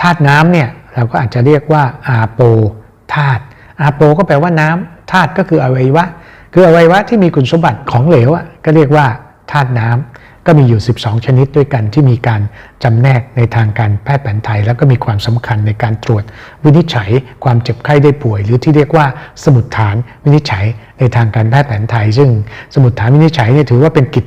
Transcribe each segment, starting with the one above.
ธาตุน้ำเนี่ยเราก็อาจจะเรียกว่าอาโปธาตุอาโปก็แปลว่าน้ำธาตุก็คืออวัยวะ คืออวัยวะที่มีคุณสมบัติของเหลวอะก็เรียกว่าธาตุน้ำก็มีอยู่ 12 ชนิดด้วยกันที่มีการจำแนกในทางการแพทย์แผนไทย แล้วก็มีความสำคัญในการตรวจวินิจฉัย ความเจ็บไข้ได้ป่วย หรือที่เรียกว่าสมุดฐานวินิจฉัยในทางการแพทย์แผนไทย ซึ่งสมุดฐานวินิจฉัยเนี่ยถือว่าเป็นกิจ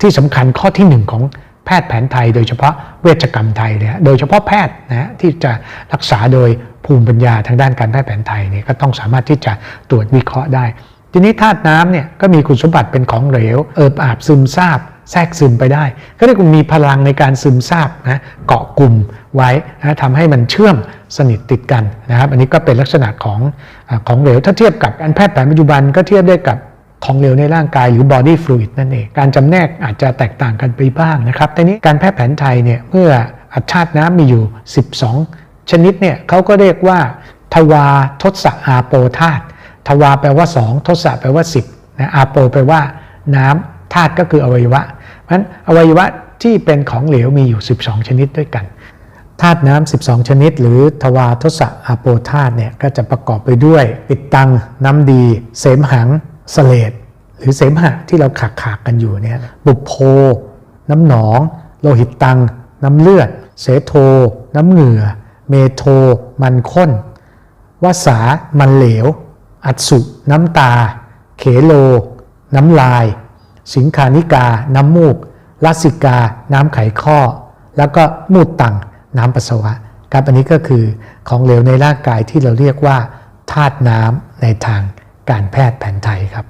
ที่สำคัญข้อที่หนึ่งของ แพทย์แผนไทย โดยเฉพาะเวชกรรมไทยเนี่ยโดยเฉพาะแพทย์นะที่จะรักษาโดยภูมิปัญญาทางด้านการแพทย์แผนไทยเนี่ยก็ต้องสามารถที่จะตรวจวิเคราะห์ได้ ทีนี้ธาตุน้ำเนี่ยก็มีคุณสมบัติเป็นของเหลว เอิบอาบซึมซาบแทรกซึมไปได้ ก็เรียกว่ามีพลังในการซึมซาบนะเกาะกลุ่มไว้นะทำให้มันเชื่อมสนิทติดกันนะครับ อันนี้ก็เป็นลักษณะของของเหลวถ้าเทียบกับการแพทย์แผนปัจจุบันก็เทียบได้กับ ของเหลวในร่างกายหรือ body fluid นั่นเอง การจำแนกอาจจะแตกต่างกันไปบ้างนะครับแต่นี้การแพทย์แผนไทยเนี่ยเมื่ออัตชาติน้ำมีอยู่ 12 ชนิดเนี่ยเขาก็เรียกว่า ทวาทศอาโปธาตุทวาแปลว่า 2 ทศแปลว่า 10นะอาโปแปลว่าน้ำธาตุก็คืออวัยวะเพราะฉะนั้นอวัยวะที่เป็นของเหลวมีอยู่ 12 ชนิดด้วยกันธาตุน้ำ12 ชนิด หรือทวาทศอาโปธาตุเนี่ยก็จะประกอบไปด้วย ปิดตัง น้ำดี เสมหัง สเลดหรือเสมหะที่เราขาขากกันอยู่เนี่ยบุพโพ น้ำหนอง โลหิตตัง น้ำเลือด เสโท น้ำเหงื่อ เมโท มันข้นวสา มันเหลว อัตสุน้ำตา เขโล น้ำลาย สิงคานิกา น้ำมูกลาสิกา น้ำไขข้อ แล้วก็มูดตัง น้ำปัสสาวะครับอันนี้ก็คือของเหลวในร่างกายที่เราเรียกว่าธาตุน้ำในทาง การแพทย์แผนไทยครับ